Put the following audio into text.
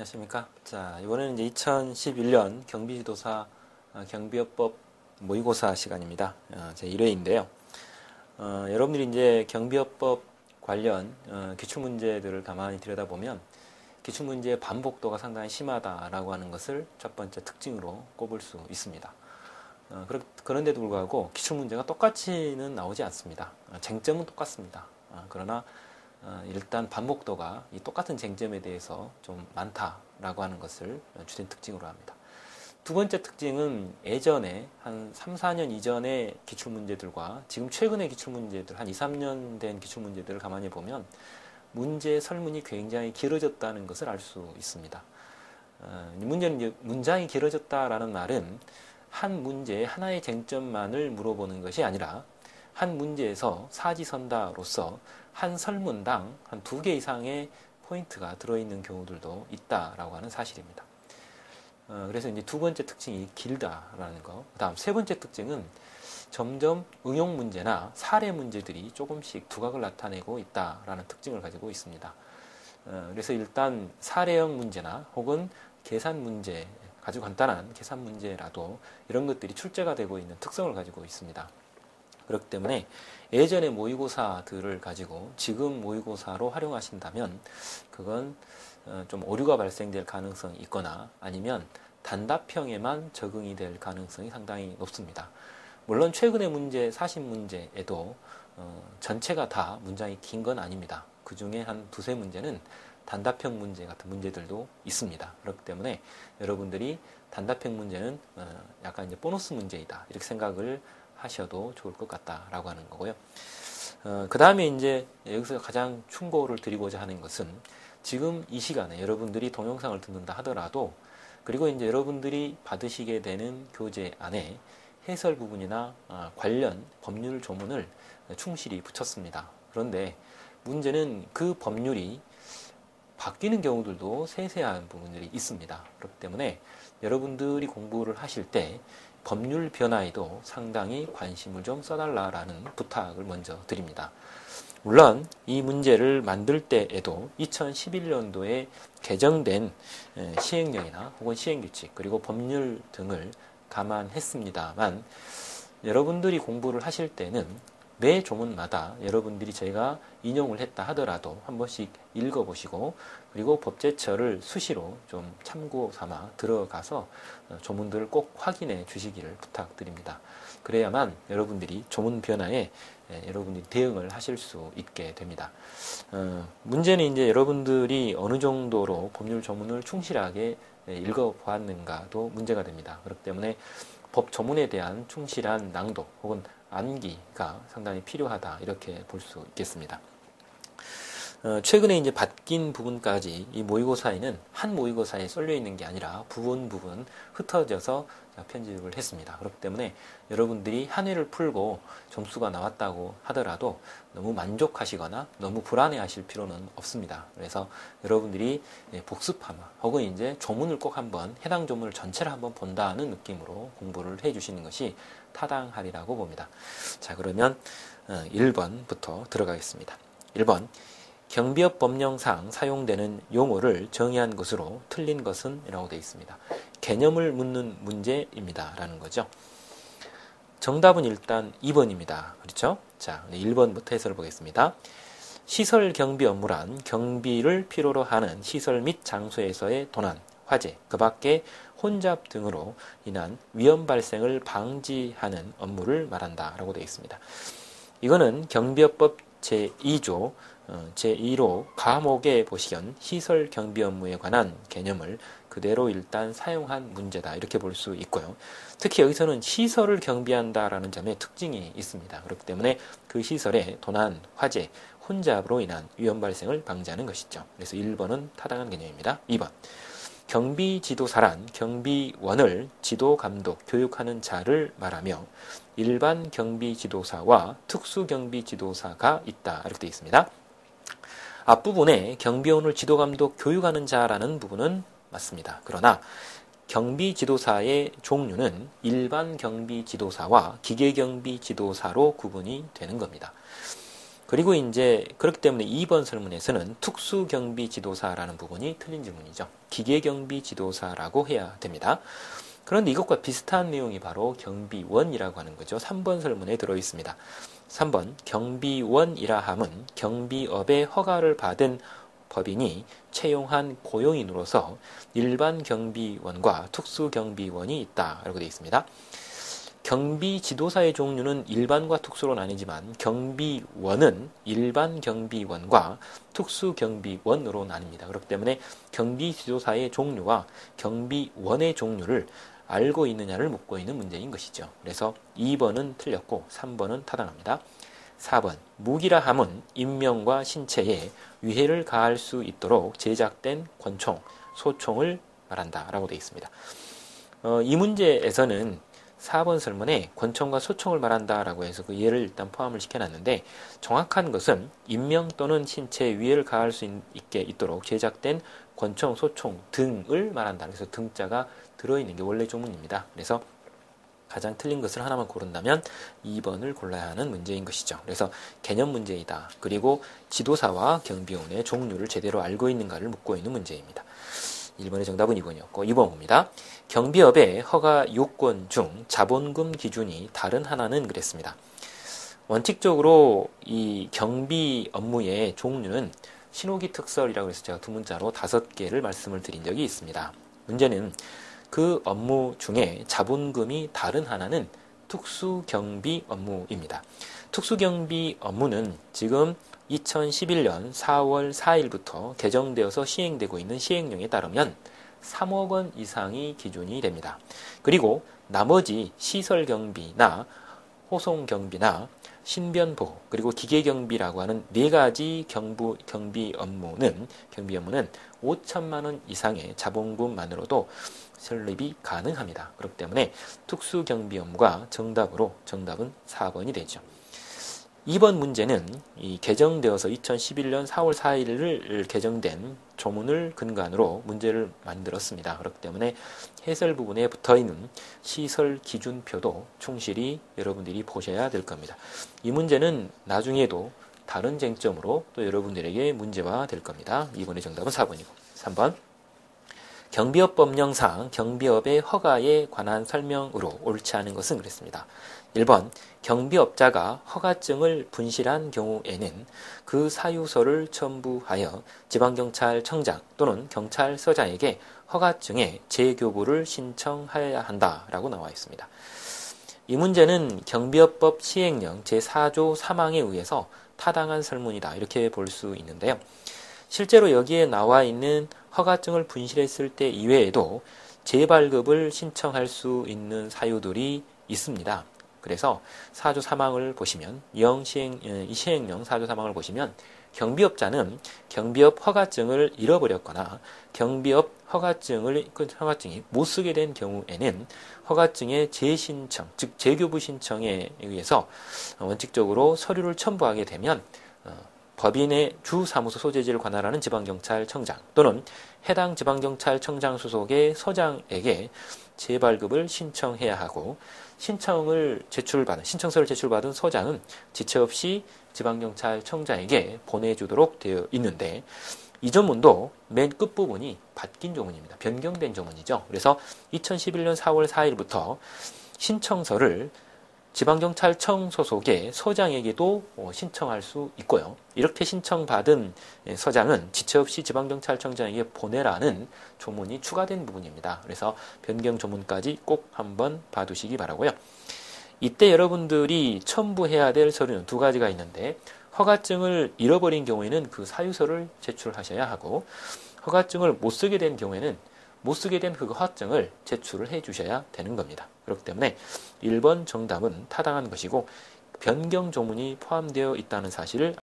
안녕하십니까. 자, 이번에는 이제 2011년 경비지도사 어, 경비업법 모의고사 시간입니다. 어, 제 1회인데요. 어, 여러분들이 이제 경비업법 관련 어, 기출문제들을 가만히 들여다보면 기출문제의 반복도가 상당히 심하다라고 하는 것을 첫 번째 특징으로 꼽을 수 있습니다. 어, 그런데도 불구하고 기출문제가 똑같이는 나오지 않습니다. 어, 쟁점은 똑같습니다. 어, 그러나 어, 일단 반복도가 이 똑같은 쟁점에 대해서 좀 많다라고 하는 것을 주된 특징으로 합니다. 두 번째 특징은 예전에 한 3, 4년 이전의 기출문제들과 지금 최근의 기출문제들, 한 2, 3년 된 기출문제들을 가만히 보면 문제 설문이 굉장히 길어졌다는 것을 알 수 있습니다. 어, 이 문제는 문장이 길어졌다라는 말은 한 문제의 하나의 쟁점만을 물어보는 것이 아니라 한 문제에서 사지선다로서 한 설문당 한 두 개 이상의 포인트가 들어있는 경우들도 있다라고 하는 사실입니다. 어, 그래서 이제 두 번째 특징이 길다라는 거. 그 다음 세 번째 특징은 점점 응용 문제나 사례 문제들이 조금씩 두각을 나타내고 있다라는 특징을 가지고 있습니다. 어, 그래서 일단 사례형 문제나 혹은 계산 문제, 아주 간단한 계산 문제라도 이런 것들이 출제가 되고 있는 특성을 가지고 있습니다. 그렇기 때문에 예전의 모의고사들을 가지고 지금 모의고사로 활용하신다면 그건 어, 좀 오류가 발생될 가능성이 있거나 아니면 단답형에만 적응이 될 가능성이 상당히 높습니다. 물론 최근의 문제, 사신 문제에도 어, 전체가 다 문장이 긴 건 아닙니다. 그 중에 한 두세 문제는 단답형 문제 같은 문제들도 있습니다. 그렇기 때문에 여러분들이 단답형 문제는 어, 약간 이제 보너스 문제이다 이렇게 생각을 하셔도 좋을 것 같다라고 하는 거고요. 어, 그 다음에 이제 여기서 가장 충고를 드리고자 하는 것은 지금 이 시간에 여러분들이 동영상을 듣는다 하더라도 그리고 이제 여러분들이 받으시게 되는 교재 안에 해설 부분이나 어, 관련 법률 조문을 충실히 붙였습니다. 그런데 문제는 그 법률이 바뀌는 경우들도 세세한 부분들이 있습니다. 그렇기 때문에 여러분들이 공부를 하실 때 법률 변화에도 상당히 관심을 좀 써달라라는 부탁을 먼저 드립니다. 물론 이 문제를 만들 때에도 2011년도에 개정된 시행령이나 혹은 시행규칙 그리고 법률 등을 감안했습니다만 여러분들이 공부를 하실 때는 매 조문마다 여러분들이 제가 인용을 했다 하더라도 한 번씩 읽어보시고 그리고 법제처를 수시로 좀 참고 삼아 들어가서 어, 조문들을 꼭 확인해 주시기를 부탁드립니다. 그래야만 여러분들이 조문 변화에 예, 여러분들이 대응을 하실 수 있게 됩니다. 어, 문제는 이제 여러분들이 어느 정도로 법률 조문을 충실하게 예, 읽어보았는가도 문제가 됩니다. 그렇기 때문에 법 조문에 대한 충실한 낭독 혹은 암기가 상당히 필요하다 이렇게 볼 수 있겠습니다. 어, 최근에 이제 바뀐 부분까지 이 모의고사에는 한 모의고사에 쏠려 있는 게 아니라 부분 부분 흩어져서 편집을 했습니다. 그렇기 때문에 여러분들이 한 해를 풀고 점수가 나왔다고 하더라도 너무 만족하시거나 너무 불안해 하실 필요는 없습니다. 그래서 여러분들이 복습하마 혹은 이제 조문을 꼭 한번 해당 조문을 전체를 한번 본다는 느낌으로 공부를 해 주시는 것이 타당하리라고 봅니다. 자, 그러면 1번부터 어, 들어가겠습니다. 1번. 경비업 법령상 사용되는 용어를 정의한 것으로 틀린 것은 이라고 되어 있습니다. 개념을 묻는 문제입니다. 라는 거죠. 정답은 일단 2번입니다. 그렇죠? 자, 1번부터 해설을 보겠습니다. 시설 경비 업무란 경비를 필요로 하는 시설 및 장소에서의 도난, 화재, 그 밖에 혼잡 등으로 인한 위험 발생을 방지하는 업무를 말한다 라고 되어 있습니다. 이거는 경비업법 제2조 어, 제1호 과목에 보시면 시설 경비 업무에 관한 개념을 그대로 일단 사용한 문제다 이렇게 볼 수 있고요. 특히 여기서는 시설을 경비한다라는 점에 특징이 있습니다. 그렇기 때문에 그 시설에 도난, 화재, 혼잡으로 인한 위험 발생을 방지하는 것이죠. 그래서 1번은 타당한 개념입니다. 2번 경비 지도사란 경비원을 지도, 감독, 교육하는 자를 말하며 일반 경비 지도사와 특수 경비 지도사가 있다. 이렇게 되어 있습니다. 앞부분에 경비원을 지도, 감독, 교육하는 자라는 부분은 맞습니다. 그러나 경비 지도사의 종류는 일반 경비 지도사와 기계 경비 지도사로 구분이 되는 겁니다. 그리고 이제 그렇기 때문에 2번 설문에서는 특수 경비 지도사라는 부분이 틀린 질문이죠. 기계 경비 지도사라고 해야 됩니다. 그런데 이것과 비슷한 내용이 바로 경비원이라고 하는 거죠. 3번 설문에 들어 있습니다. 3번 경비원이라 함은 경비업의 허가를 받은 법인이 채용한 고용인으로서 일반 경비원과 특수 경비원이 있다라고 되어 있습니다. 경비 지도사의 종류는 일반과 특수로 나뉘지만 경비원은 일반 경비원과 특수 경비원으로 나뉩니다. 그렇기 때문에 경비 지도사의 종류와 경비원의 종류를 알고 있느냐를 묻고 있는 문제인 것이죠. 그래서 2번은 틀렸고 3번은 타당합니다. 4번 무기라 함은 인명과 신체에 위해를 가할 수 있도록 제작된 권총, 소총을 말한다 라고 되어 있습니다. 어, 이 문제에서는 4번 설문에 권총과 소총을 말한다라고 해서 그 예를 일단 포함을 시켜놨는데 정확한 것은 인명 또는 신체에 위해를 가할 수 있게 있도록 제작된 권총, 소총 등을 말한다. 그래서 등자가 들어있는 게 원래 조문입니다. 그래서 가장 틀린 것을 하나만 고른다면 2번을 골라야 하는 문제인 것이죠. 그래서 개념 문제이다. 그리고 지도사와 경비원의 종류를 제대로 알고 있는가를 묻고 있는 문제입니다. 1번의 정답은 2번이었고 2번 봅니다. 경비업의 허가 요건 중 자본금 기준이 다른 하나는 그랬습니다. 원칙적으로 이 경비 업무의 종류는 신호기 특설이라고 해서 제가 두 문자로 다섯 개를 말씀을 드린 적이 있습니다. 문제는 그 업무 중에 자본금이 다른 하나는 특수경비 업무입니다. 특수경비 업무는 지금 2011년 4월 4일부터 개정되어서 시행되고 있는 시행령에 따르면 3억 원 이상이 기준이 됩니다. 그리고 나머지 시설 경비나 호송 경비나 신변보 그리고 기계경비라고 하는 네 가지 경부, 경비 업무는 경비 업무는 5천만 원 이상의 자본금만으로도 설립이 가능합니다. 그렇기 때문에 특수경비 업무가 정답으로 정답은 4번이 되죠. 2번 문제는 이 개정되어서 2011년 4월 4일을 개정된 조문을 근간으로 문제를 만들었습니다. 그렇기 때문에 해설 부분에 붙어 있는 시설 기준표도 충실히 여러분들이 보셔야 될 겁니다. 이 문제는 나중에도 다른 쟁점으로 또 여러분들에게 문제화 될 겁니다. 이번의 정답은 4번이고 3번 경비업 법령상 경비업의 허가에 관한 설명으로 옳지 않은 것은 그랬습니다. 1번 경비업자가 허가증을 분실한 경우에는 그 사유서를 첨부하여 지방경찰청장 또는 경찰서장에게 허가증의 재교부를 신청해야 한다라고 나와 있습니다. 이 문제는 경비업법 시행령 제4조 3항에 의해서 타당한 설문이다 이렇게 볼 수 있는데요. 실제로 여기에 나와 있는 허가증을 분실했을 때 이외에도 재발급을 신청할 수 있는 사유들이 있습니다. 그래서 사조 사망을 보시면 영 시행 어, 이 시행령 사조 사망을 보시면 경비업자는 경비업 허가증을 잃어버렸거나 경비업 허가증을 그 허가증이 못 쓰게 된 경우에는 허가증의 재신청 즉 재교부 신청에 의해서 원칙적으로 서류를 첨부하게 되면 어, 법인의 주 사무소 소재지를 관할하는 지방경찰청장 또는 해당 지방경찰청장 소속의 서장에게 재발급을 신청해야 하고 신청을 제출받은 신청서를 제출받은 서장은 지체 없이 지방경찰청장에게 보내주도록 되어 있는데 이 조문도 맨 끝부분이 바뀐 조문입니다. 변경된 조문이죠. 그래서 2011년 4월 4일부터 신청서를 지방경찰청 소속의 서장에게도 어, 신청할 수 있고요. 이렇게 신청받은 예, 서장은 지체 없이 지방경찰청장에게 보내라는 조문이 추가된 부분입니다. 그래서 변경 조문까지 꼭 한번 봐두시기 바라고요. 이때 여러분들이 첨부해야 될 서류는 두 가지가 있는데 허가증을 잃어버린 경우에는 그 사유서를 제출하셔야 하고 허가증을 못 쓰게 된 경우에는 못 쓰게 된 그 허가증을 제출을 해 주셔야 되는 겁니다. 그렇기 때문에 1번 정답은 타당한 것이고 변경 조문이 포함되어 있다는 사실을